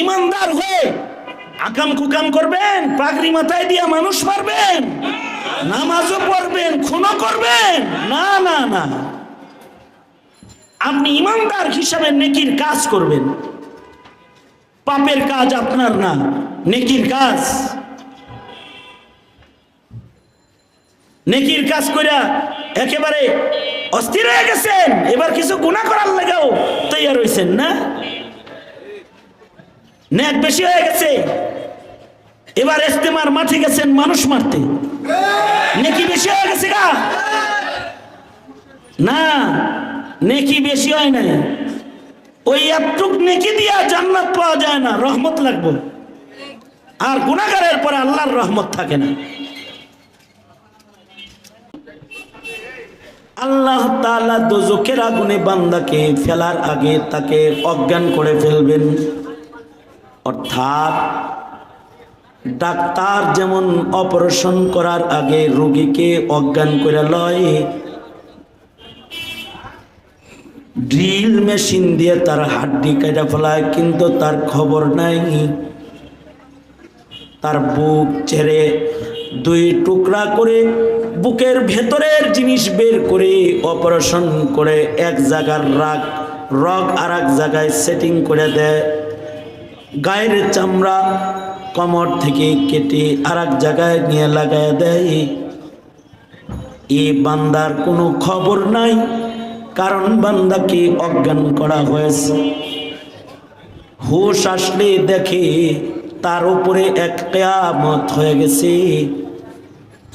ইমানদার হয়ে আকাম কুকাম করবেন, পাগড়ি মাথায় দিয়া মানুষ মারবেন, নামাজও পড়বেন, খুনও করবেন। না না না। আপনি ইমানদার হিসাবে নেকির কাজ করবেন। পাপের কাজ আপনার না, নেকির কাজ। নেকির কাজ কইরা একেবারে অস্থির হয়ে গেছেন, এবার কিছু গুণা করার লেগেও তৈয়ার হয়েছেন না? নেক বেশি হয়ে গেছে। এবার ইস্তেমার মাঠে গেছেন মানুষ মারতে। নেকি বেশি হয়ে গেছে গা? না, নেকি বেশি হয় নাই। ওই একটুক নেকি দিয়া জান্নাত পাওয়া যায় না, রহমত লাগবে। আর গুণাগারের পরে আল্লাহর রহমত থাকে না। আল্লাহ তাআলা দোজখের আগুনে বান্দাকে ফেলার আগে তাকে অজ্ঞান করে ফেলবেন। অর্থাৎ ডাক্তার যেমন অপারেশন করার আগে রোগীকে অজ্ঞান করে লয়, ড্রিল মেশিন দিয়ে তার হাড্ডি কেটে ফেলায়, কিন্তু তার খবর নাই। তার বুক ছেড়ে দুই টুকরা করে বুকের ভেতরের জিনিস বের করে অপারেশন করে, এক জায়গার রাগ, রগ আর এক জায়গায় সেটিং করে দেয়। গায়ের চামড়া কমর থেকে কেটে আর জায়গায় নিয়ে লাগায় দেয়। এই বান্দার কোনো খবর নাই, কারণ বান্দাকে অজ্ঞান করা হয়েছে। হুশ আসলে দেখে তার উপরে এক কেয়ামত হয়ে গেছে।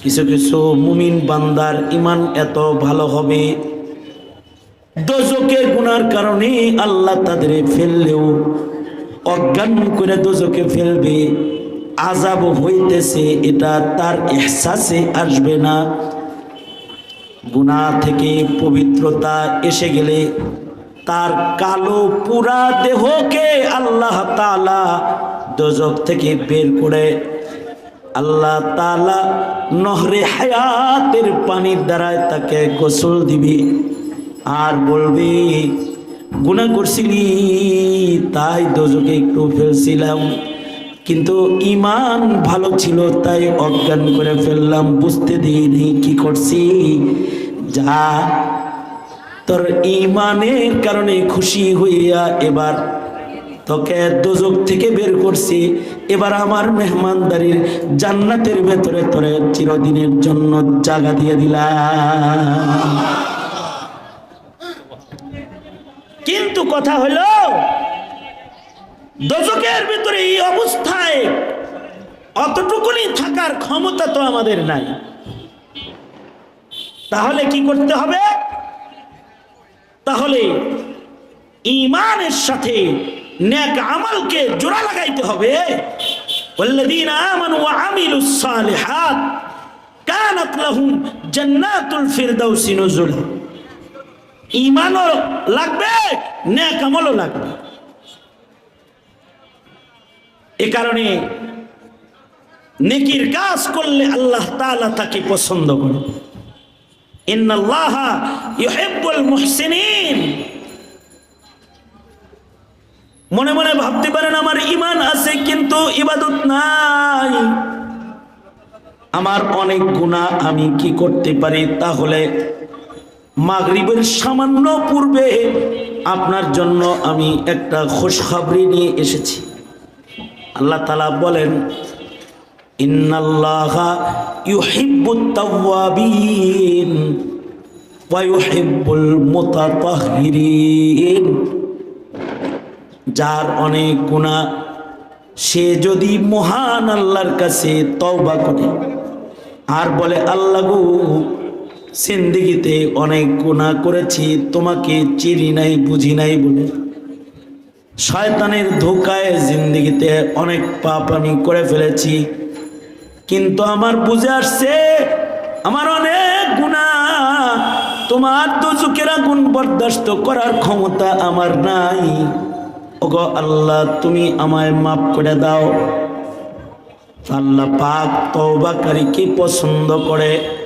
কিছু কিছু মুমিন বান্দার ইমান এত ভালো হবে দোজকের গুনার কারণে আল্লাহ তাদের ফেললেও অজ্ঞান করে দোজকে ফেলবে আজাব হইতেছে, এটা তার এহসাসে আসবে না। গুণা থেকে পবিত্রতা এসে গেলে তার কালো পুরা দেহকে আল্লাহ তালা দোজক থেকে বের করে, আল্লাহ তালা নহরে হায়াতের পানির দ্বারায় তাকে গোসল দিবি। আর বলবি গুণা করছিলি, তাই দোজকে একটু ফেলছিলাম। কিন্তু ইমান ভালো ছিল, তাই অজ্ঞান করে ফেললাম। বুঝতে দিইনি কি করছি। যা, তোর ইমানের কারণে খুশি হইয়া এবার তোকে দোজক থেকে বের করছি। এবার আমার মেহমানদারির জান্নাতের ভেতরে তোরে চিরদিনের জন্য জায়গা দিয়ে দিলাম। কিন্তু কথা হলো দোজকের ভিতরে এই অবস্থায় অতটুকুনি থাকার ক্ষমতা তো আমাদের নাই তাহলে কি করতে হবে তাহলে ইমানের সাথে নেক আমলকে জোড়া লাগাইতে হবে والذين آمنوا وعملوا الصالحات كانت لهم جنات الفردوس نزلا ইমানও লাগবে নেক আমলও লাগবে। এ কারণে নেকির কাজ করলে আল্লাহ তাআলা তাকে পছন্দ করে। মনে মনে ভাবতে পারেন, আমার ইমান আছে কিন্তু ইবাদত নাই। আমার অনেক গুণা আমি কি করতে পারি? তাহলে মাগরিবের সামান্য পূর্বে আপনার জন্য আমি একটা খুশখবরি নিয়ে এসেছি। আল্লাহ তালা বলেন যার অনেক গুণা সে যদি মহান আল্লাহর কাছে তওবা করে, আর বলে, আল্লাহ সিন্দিগিতে অনেক গুণা করেছি, তোমাকে চিনি নাই, বুঝি নাই বলে। শয়তানের ধোকায় জিন্দিগিতে অনেক পাপ আমি করে ফেলেছি। কিন্তু আমার বুঝে আসছে, আমার অনেক গুণা। তোমার তো চুকেরা গুণ বরদাস্ত করার ক্ষমতা আমার নাই। ওগো আল্লাহ, তুমি আমায় মাফ করে দাও। আল্লাহ পাক তওবাকারীকে পছন্দ করে।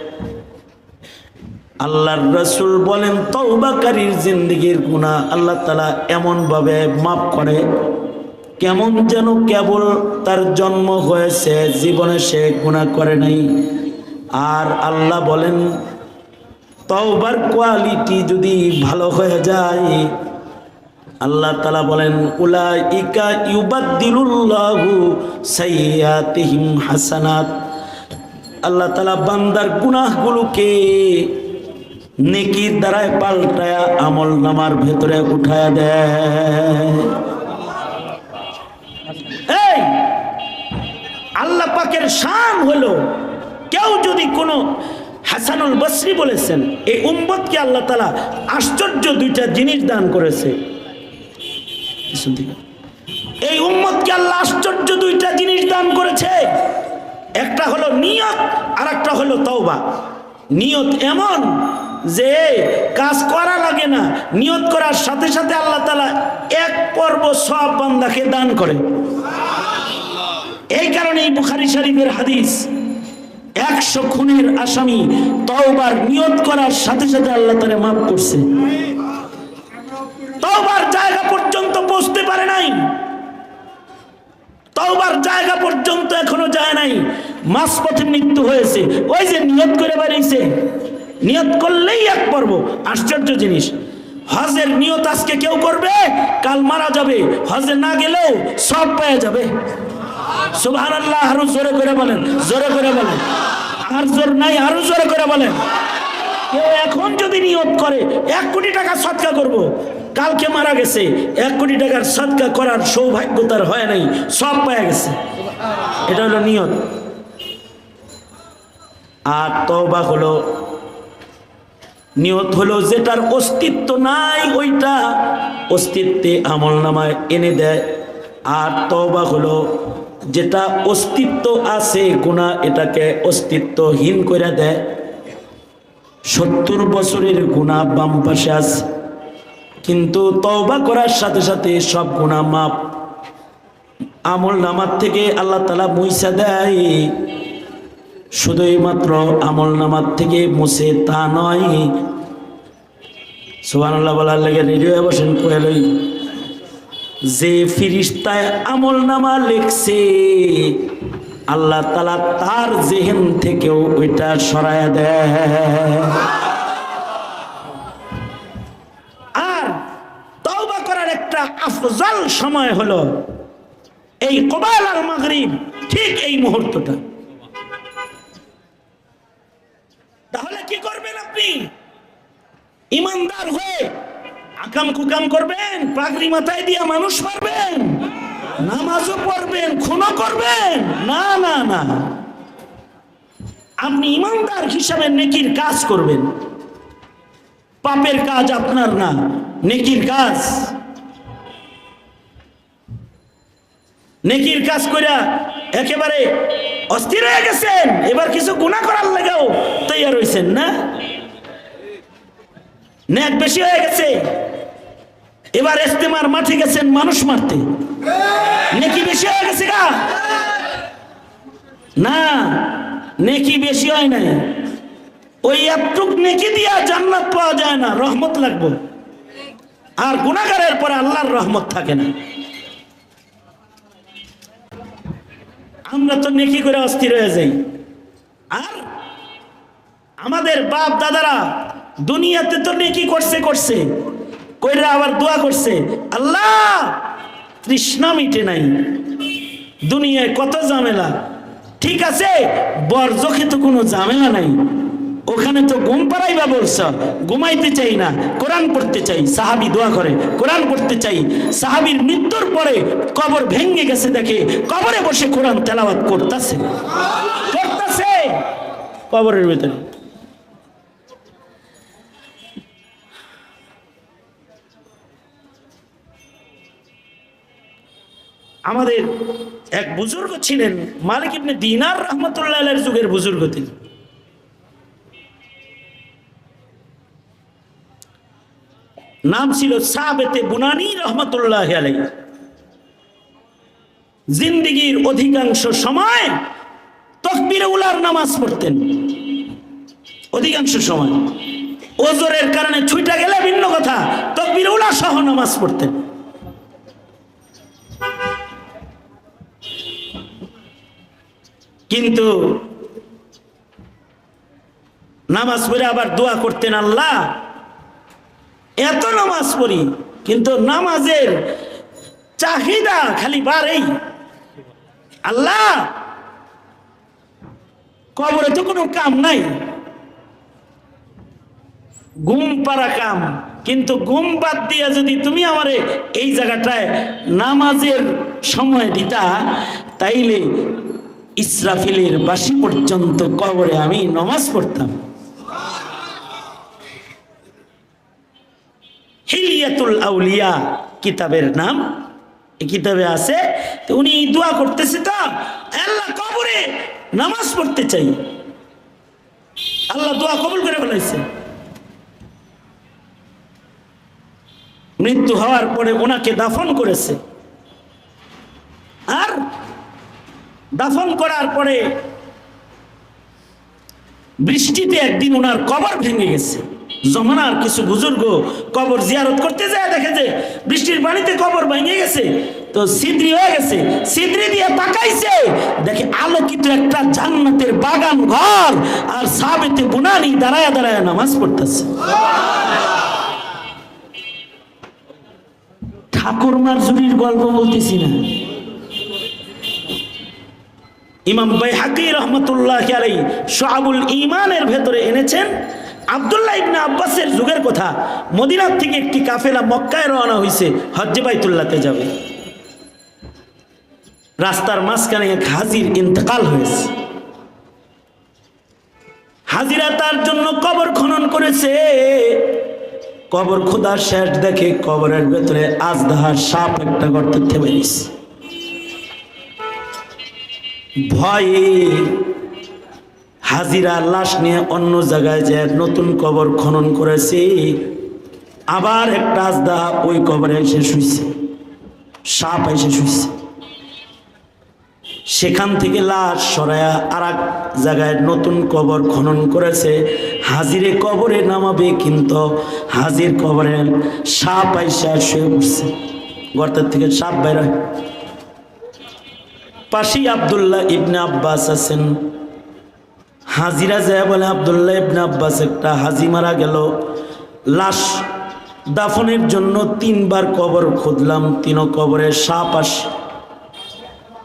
আল্লাহর রসুল বলেন, তওবাকারীর জিন্দগির গুণা আল্লাহ তালা এমনভাবে মাফ করে। কেমন যেন কেবল তার জন্ম হয়েছে, জীবনে সে গুণা করে নাই। আর আল্লাহ বলেন, তওবার কোয়ালিটি যদি ভালো হয়ে যায়, আল্লাহ তালা বলেন উলা ইকা ইউবাদ্দিলুল্লাহু সাইয়াতিহিম হাসানাত। আল্লাহ তালা বান্দার গুনাহগুলোকে নেকির দ্বারায় পাল্টায়া আমল নামার ভেতরে উঠায়া দেয় এই, আল্লাহ পাকের শান হলো, কেউ যদি কোনো হাসানুল বসরি বলেছেন, এই উম্মতকে আল্লাহ তালা আশ্চর্য দুইটা জিনিস দান করেছে। এই উম্মতকে আল্লাহ আশ্চর্য দুইটা জিনিস দান করেছে। একটা হলো নিয়ত আর একটা হলো তওবা। নিয়ত এমন যে কাজ করা লাগে না, নিয়ত করার সাথে সাথে আল্লাহ তালা এক পর্ব সব বান্দাকে দান করে এই কারণেই বুখারি শরীফের হাদিস, একশো খুনের আসামি তওবার নিয়ত করার সাথে সাথে আল্লাহ তারে মাফ করছে। তওবার জায়গা পর্যন্ত পৌঁছতে পারে নাই। তওবার জায়গা পর্যন্ত এখনও যায় নাই। মাঝপথে মৃত্যু হয়েছে। ওই যে নিয়ত করে বাড়িয়েছে নিয়ত করলেই এক পর্ব। আশ্চর্য জিনিস। হজের নিয়ত আজকে কেউ করবে? কাল মারা যাবে। হজে না গেলেও সব পেয়ে যাবে। সুবহান আল্লাহ আরও জোরে করে বলেন, জোরে করে বলেন। আর জোর নাই, আরও জোরে করে বলেন। কেউ এখন যদি নিয়ত করে, এক কোটি টাকা সৎকা করব। কালকে মারা গেছে, এক কোটি টাকার সৎকা করার সৌভাগ্য তার হয় নাই, সব পাওয়া গেছে। এটা হলো নিয়ত। আর তবা হলো নিয়ত হলো যেটার অস্তিত্ব নাই, ওইটা অস্তিত্বে আমল নামায় এনে দেয়। আর তবা হলো যেটা অস্তিত্ব আছে গুণা এটাকে অস্তিত্বহীন করে দেয়। সত্তর বছরের গুণা বাম পাশে আছে, কিন্তু তওবা করার সাথে সাথে সব গুণা মাপ আমল নামার থেকে আল্লাহ তালা মুইসা দেয় শুধুই মাত্র আমল নামার থেকে মুছে তা নয়। সুবান আল্লাহ বলার লেগে রেডিও বসেন কোয়েলই যে ফিরিস্তায় আমল নামা লিখছে, আল্লাহ তালা তার জেহেন থেকেও ওইটা সরায় দেয়। আর তওবা করার একটা আফজল সময় হলো, এই কবাল আল মাগরিব ঠিক এই মুহূর্তটা তাহলে কি করবেন আপনি? ইমানদার হয়ে আকাম কুকাম করবেন, পাগড়ি মাথায় দিয়ে মানুষ মারবেন, নামাজও পড়বেন, খুনও করবেন। না না না। আপনি ইমানদার হিসাবে নেকির কাজ করবেন। পাপের কাজ আপনার না, নেকির কাজ। নেকির কাজ কইরা একেবারে অস্থির হয়ে গেছেন। এবার কিছু গুণা করার লাগেও তৈয়ার হয়েছেন না? নেক বেশি হয়ে গেছে। এবার ইস্তেমার মাঠে গেছেন মানুষ মারতে। নেকি বেশি হয়ে গেছে গা? না, নেকি বেশি হয় নাই। ওই একটুক নেকি দিয়া জান্নাত পাওয়া যায় না, রহমত লাগবে। আর গুণাগারের পরে আল্লাহর রহমত থাকে না। আমরা তো নেকি করে অস্থির হয়ে যাই। আর আমাদের বাপ দাদারা দুনিয়াতে তো নেকি করছে করছে, কইরা আবার দোয়া করছে, আল্লাহ, তৃষ্ণা মিটে নাই। দুনিয়ায় কত ঝামেলা। ঠিক আছে বর্জ্য তো কোনো ঝামেলা নাই। ওখানে তো ঘুম পাড়াইবা বলছ? ঘুমাইতে চাই না, কোরআন পড়তে চাই, সাহাবি দোয়া করে, কোরআন পড়তে চাই। সাহাবির মৃত্যুর পরে কবর ভেঙে গেছে দেখে, কবরে বসে কোরআন তেলাওয়াত করতেছে। করতেছে? কবরের ভিতরে। আমাদের এক বুজুর্গ ছিলেন, মালিক ইবনে দিনার রহমতুল্লাহ যুগের বুজুর্গ তিনি। নাম ছিল সাবেতে বুনানি রহমতুল্লাহ আলাই জিন্দিগির অধিকাংশ সময় তকবির উলার নামাজ পড়তেন। অধিকাংশ সময়। ওজোরের কারণে ছুইটা গেলে ভিন্ন কথা, তকবির উলা সহ নামাজ পড়তেন। কিন্তু নামাজ পড়ে আবার দোয়া করতেন আল্লাহ এত নামাজ পড়ি, কিন্তু নামাজের চাহিদা খালি বাড়েই। আল্লাহ, কবরে তো কোনো কাম নাই। ঘুম পাড়া কাম, কিন্তু ঘুম বাদ দিয়ে যদি তুমি আমারে এই জায়গাটায় নামাজের সময় দিতা, তাইলে ইসরাফিলের বাসি পর্যন্ত কবরে আমি নামাজ পড়তাম। হিলিয়াতুল আউলিয়া কিতাবের নাম। এই কিতাবে আছে, তো উনি দোয়া করতেছে, তো আল্লাহ কবরে নামাজ পড়তে চাই। আল্লাহ দোয়া কবুল করে ফেলাইছে। মৃত্যু হওয়ার পরে ওনাকে দাফন করেছে। আর দাফন করার পরে বৃষ্টিতে একদিন ওনার কবর ভেঙে গেছে। জমানার কিছু বুজুর্গ কবর জিয়ারত করতে যায়, দেখে যে বৃষ্টির পানিতে কবর ভেঙে গেছে, তো সিদ্রি হয়ে গেছে সিদ্রি দিয়ে তাকাইছে দেখে আলোকিত একটা জান্নাতের বাগান ঘর আর সাবেতে বুনানি দাঁড়ায় দাঁড়ায় নামাজ পড়তেছে। ঠাকুরমার জুরির গল্প বলতেছি না। ইমাম বাইহাকি রহমতুল্লাহ আলাই শাহাবুল ইমানের ভেতরে এনেছেন আবদুল্লাহ ইবনে আব্বাসের যুগের কথা। মদিনার থেকে একটি কাফেলা মক্কায় রওনা হয়েছে হজ্জে বাইতুল্লাহতে যাবে। রাস্তার মাঝখানে এক হাজির ইন্তেকাল হয়েছে। হাজিরা তার জন্য কবর খনন করেছে। কবর খোদার শেষ দেখে কবরের ভেতরে আজদাহার সাপ একটা গর্তে থেমে ভয়ে হাজিরা লাশ নিয়ে অন্য জায়গায় যে নতুন কবর খনন করেছে, আবার একটা আজদা ওই কবরে এসে শুইছে। সাপ এসে শুইছে। সেখান থেকে লাশ সরায়া আর এক জায়গায় নতুন কবর খনন করেছে। হাজিরে কবরে নামাবে কিন্তু হাজির কবরে সাপ আইসা শুয়ে পড়ছে। গর্তের থেকে সাপ বের হয়। পাশেই আবদুল্লাহ ইবনে আব্বাস আছেন। হাজিরা যায় বলে আবদুল্লাহ ইবনে আব্বাস একটা হাজি মারা গেল। লাশ দাফনের জন্য তিনবার কবর খুঁজলাম, তিনও কবরে সাপ আসে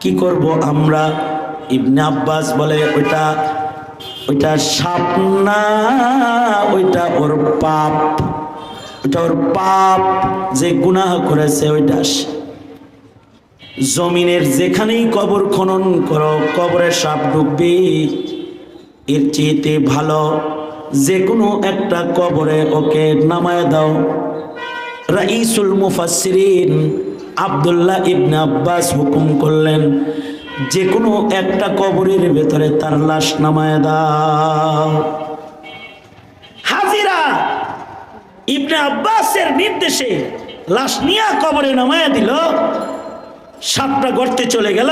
কি করব আমরা? ইবনে আব্বাস বলে, ওইটা ওইটা সাপ না, ওইটা ওর পাপ। ওইটা ওর পাপ, যে গুনাহ করেছে ওইটা জমিনের যেখানেই কবর খনন করো, কবরে সাপ ঢুকবে। এর চেয়েতে ভালো যে কোনো একটা কবরে ওকে নামায় দাও। রাইসুল মুফাসসিরিন আব্দুল্লাহ ইবনে আব্বাস হুকুম করলেন যে কোনো একটা কবরের ভেতরে তার লাশ নামায় দাও। হাজিরা, ইবনে আব্বাসের নির্দেশে লাশ নিয়ে কবরে নামায় দিল, সাপটা গর্তে চলে গেল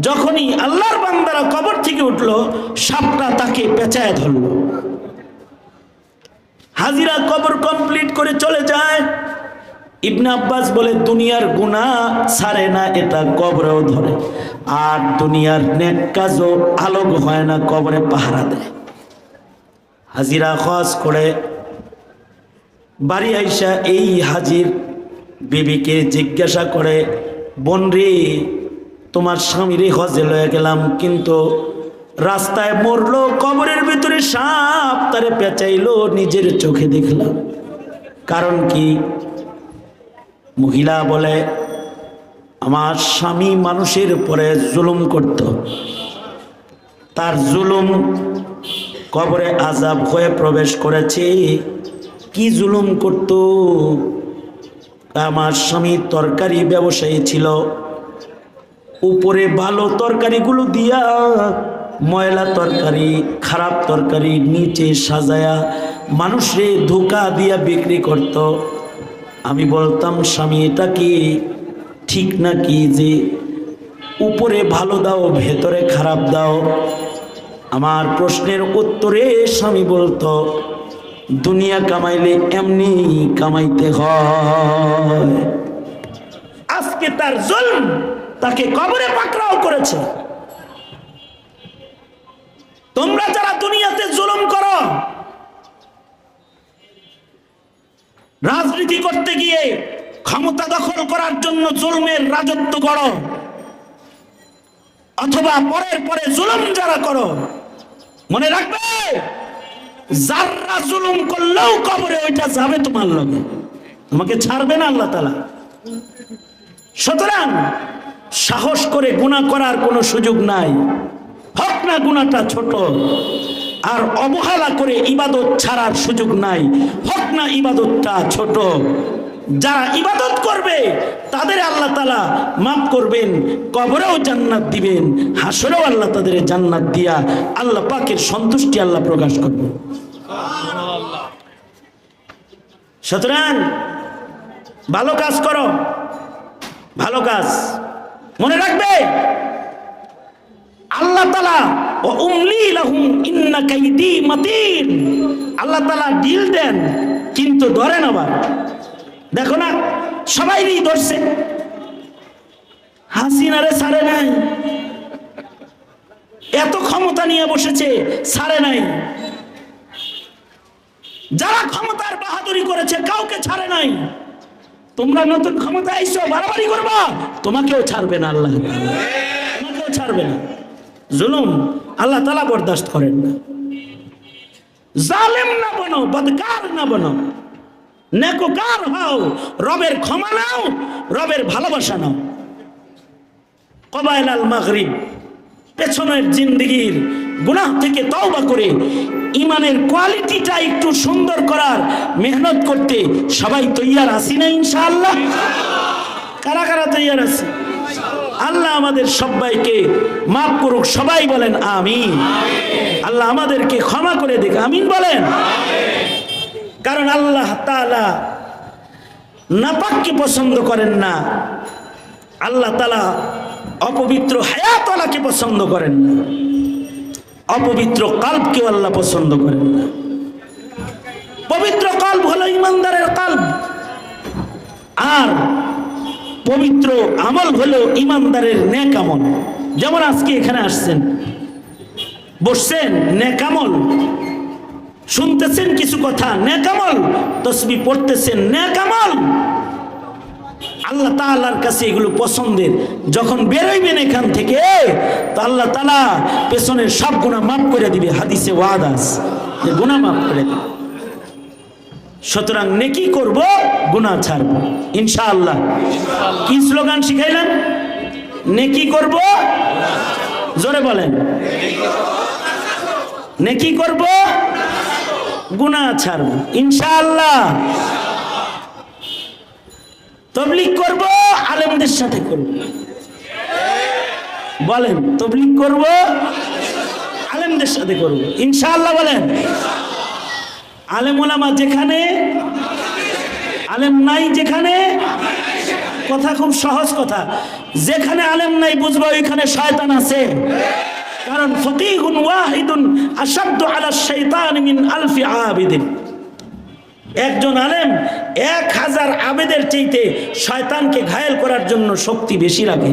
যখনই আল্লাহর বান্দারা কবর থেকে উঠল, সাপটা তাকে পেঁচায় ধরল। হাজিরা কবর কমপ্লিট করে চলে যায়। ইবনে আব্বাস বলে, দুনিয়ার গুণা ছাড়ে না, এটা কবরেও ধরে। আর দুনিয়ার নেক কাজও আলোক হয় না, কবরে পাহারা দেয়। হাজিরা খস করে, বাড়ি আইসা এই হাজির বিবিকে জিজ্ঞাসা করে, বোন রে তোমার স্বামীরে হজে লয়ে গেলাম, কিন্তু রাস্তায় মরলো, কবরের ভিতরে সাপ তারে পেঁচাইলো, নিজের চোখে দেখলাম। কারণ কি? মহিলা বলে, আমার স্বামী মানুষের উপরে জুলুম করত। তার জুলুম কবরে আজাব হয়ে প্রবেশ করেছে। কি জুলুম করত? আমার স্বামী তরকারি ব্যবসায়ী ছিল। উপরে ভালো তরকারিগুলো দিয়া, ময়লা তরকারি, খারাপ তরকারি নিচে সাজায়া মানুষে ধোকা দিয়া বিক্রি করত। আমি বলতাম, স্বামী, এটা কি ঠিক নাকি যে উপরে ভালো দাও, ভেতরে খারাপ দাও? আমার প্রশ্নের উত্তরে স্বামী বলতো, দুনিয়া কামাইলে এমনি কামাইতে হয়। আজকে তার জুলম তাকে কবরে পাকড়াও করেছে। তোমরা যারা দুনিয়াতে জুলুম করো, রাজনীতি করতে গিয়ে ক্ষমতা দখল করার জন্য জুলমের রাজত্ব করো, অথবা পরের পরে জুলুম যারা করো, মনে রাখবে যারা জুলুম করলেও কবরে ওইটা যাবে তোমার লগে। তোমাকে ছাড়বে না আল্লাহ তালা সুতরাং সাহস করে গুণা করার কোনো সুযোগ নাই। হক না গুণাটা ছোট, আর অবহেলা করে ইবাদত ছাড়ার সুযোগ নাই। হক না ইবাদতটা ছোট, যারা ইবাদত করবে, তাদের আল্লাহ তালা মাফ করবেন, কবরেও জান্নাত দিবেন, হাসরেও আল্লাহ তাদের জান্নাত দিয়া আল্লাহ পাকের সন্তুষ্টি আল্লাহ প্রকাশ করবে সুতরাং ভালো কাজ করো, ভালো কাজ। মনে রাখবে? আল্লাহ তালা ও উমলি লাহুম ইন্না কাইদি মাতিন। আল্লাহ তালা ডিল দেন, কিন্তু ধরেন আবার। দেখো না সবাইই ধরছে। হাসিনারে সারে নাই। এত ক্ষমতা নিয়ে বসেছে, সারে নাই। যারা ক্ষমতার বাহাদুরি করেছে, কাউকে ছাড়ে নাই। তোমরা নতুন ক্ষমতা আইসো বাড়াবাড়ি করবা। তোমাকেও ছাড়বে না আল্লাহ। তোমাকেও ছাড়বে না। জুলুম আল্লাহ তালা বরদাস্ত করেন না। জালেম না বনো, বদকার না বনো। নেকোকার হও, রবের ক্ষমা নাও, রবের ভালোবাসা নাও। কবাইল আল মাগরিব। পেছনের জিন্দগির গুনাহ থেকে তওবা করে ইমানের কোয়ালিটিটা একটু সুন্দর করার মেহনত করতে সবাই তৈয়ার আছি না ইনশাআল্লাহ? কারা কারা তৈয়ার আছে? আল্লাহ আমাদের সবাইকে মাফ করুক, সবাই বলেন আমিন। আল্লাহ আমাদেরকে ক্ষমা করে দেখ আমিন বলেন। কারণ আল্লাহ তাআলা নাপাককে পছন্দ করেন না। আল্লাহ তালা অপবিত্র হায়াতলাকে পছন্দ করেন না। অপবিত্র কাল্পকেও আল্লাহ পছন্দ করেন না। পবিত্র কাল্প হলো ইমানদারের কাল্প আর পবিত্র আমল হলো ইমানদারের নেক আমল। যেমন আজকে এখানে আসছেন, বসছেন, নেক আমল। শুনতেছেন কিছু কথা নেকামল তসবি পড়তেছেন নেকামল আল্লাহ তাআলার কাছে এগুলো পছন্দের। যখন বেরোইবেন এখান থেকে, তো আল্লাহ তালা পেছনের সব গুণা মাফ করে দিবে। হাদিসে ওয়াদাস যে গুণা মাফ করে দিবে। সুতরাং নেকি করব, গুনাহ ছাড়ব। ইনশাআল্লাহ। কি স্লোগান শিখাইলেন? নেকি করব, জোরে বলেন। নেকি করব, গুনাহ ছাড়ব। ইনশাআল্লাহ। তবলিগ করব, আলেমদের সাথে করব। বলেন তবলিক করব, আলেমদের সাথে করব। ইনশাআল্লাহ বলেন, আলেম ওলামা যেখানে, আলেম নাই যেখানে, কথা খুব সহজ কথা। যেখানে আলেম নাই বুঝব, ওইখানে শয়তান আছে। কারণ ফকিহুন ওয়াহিদুন আসাদ্দু আলা শাইতান মিন আলফি আবিদিন। একজন আলেম এক হাজার আবেদের চাইতে শয়তানকে ঘায়েল করার জন্য শক্তি বেশি রাখে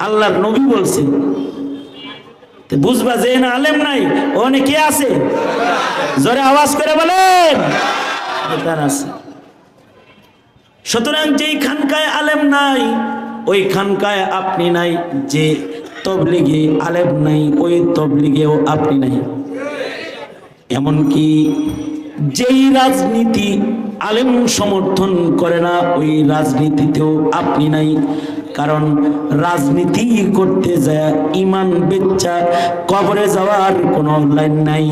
আল্লাহর নবী বলছেন তো বুঝবা যে না আলেম নাই ওখানে কে আছে। জোরে আওয়াজ করে বলেন। আছে। সুতরাং যেই খানকায় আলেম নাই, ওই খানকায় আপনি নাই। যে তবলিগে আলেম নাই, ওই তবলিগেও আপনি নাই। এমনকি যেই রাজনীতি আলেম সমর্থন করে না, ওই রাজনীতিতেও আপনি নাই। কারণ রাজনীতি করতে যায়, ইমান বেচ্চা কবরে যাওয়ার কোনো লাইন নাই।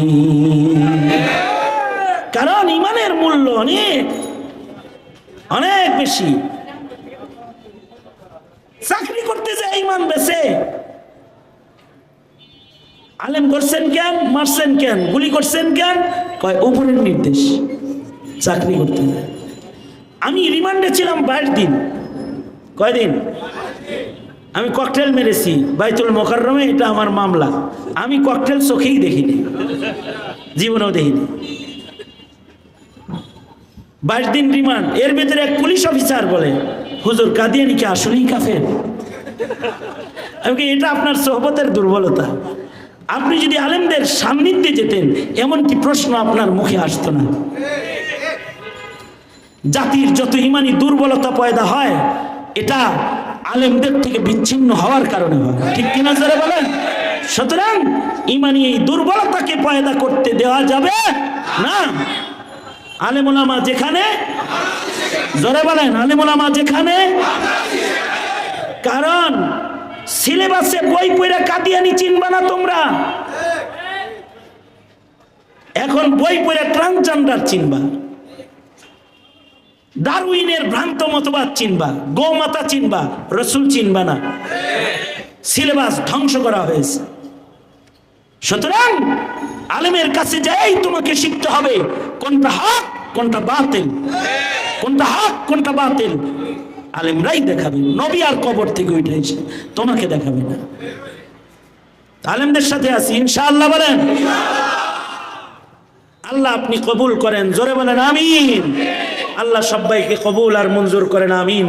কারণ ইমানের মূল্য অনেক অনেক বেশি। চাকরি করতে যায়, ইমান বেছে আলেম করছেন কেন? মারছেন কেন? গুলি করছেন কেন? কয়, উপরের নির্দেশ। চাকরি করতে আমি রিমান্ডে ছিলাম বাইশ দিন। কয়দিন? আমি ককটেল মেরেছি। বাইতুল মোকাররমে এটা আমার মামলা। আমি ককটেল চোখেই দেখিনি। জীবনেও দেখিনি। বাইশ দিন রিমান্ড। এর ভেতরে এক পুলিশ অফিসার বলে, হুজুর কাদিয়ানি কি আসলেই কাফের। আমি এটা আপনার সোহবতের দুর্বলতা। আপনি যদি আলেমদের সান্নিধ্যে যেতেন, এমনকি প্রশ্ন আপনার মুখে আসতো না। জাতির যত ইমানি দুর্বলতা পয়দা হয়, এটা আলেমদের থেকে বিচ্ছিন্ন হওয়ার কারণে হয়। ঠিক কিনা যারা বলেন? সুতরাং ইমানি এই দুর্বলতাকে পয়দা করতে দেওয়া যাবে না। আলেমুলামা যেখানে? জোরে বলেন, আলেমুলামা যেখানে? কারণ সিলেবাসে বই পড়ে কাদিয়ানি চিনবা না তোমরা। এখন বই পড়ে ট্রান্সজেন্ডার চিনবা। ডারউইনের ভ্রান্ত মতবাদ চিনবা। গোমাতা চিনবা। রসুল চিনবা না। সিলেবাস ধ্বংস করা হয়েছে। সুতরাং আলেমের কাছে যাই তোমাকে শিখতে হবে, কোনটা হক, কোনটা বাতিল। কোনটা হক, কোনটা বাতিল। আলেমরাই দেখাবে, নবী আর কবর থেকে উঠে এসে তোমাকে দেখাবে না। আলেমদের সাথে আছি, ইনশাআল্লাহ বলেন। আল্লাহ আপনি কবুল করেন, জোরে বলেন, আমিন। আল্লাহ সবাইকে কবুল আর মঞ্জুর করেন, আমিন।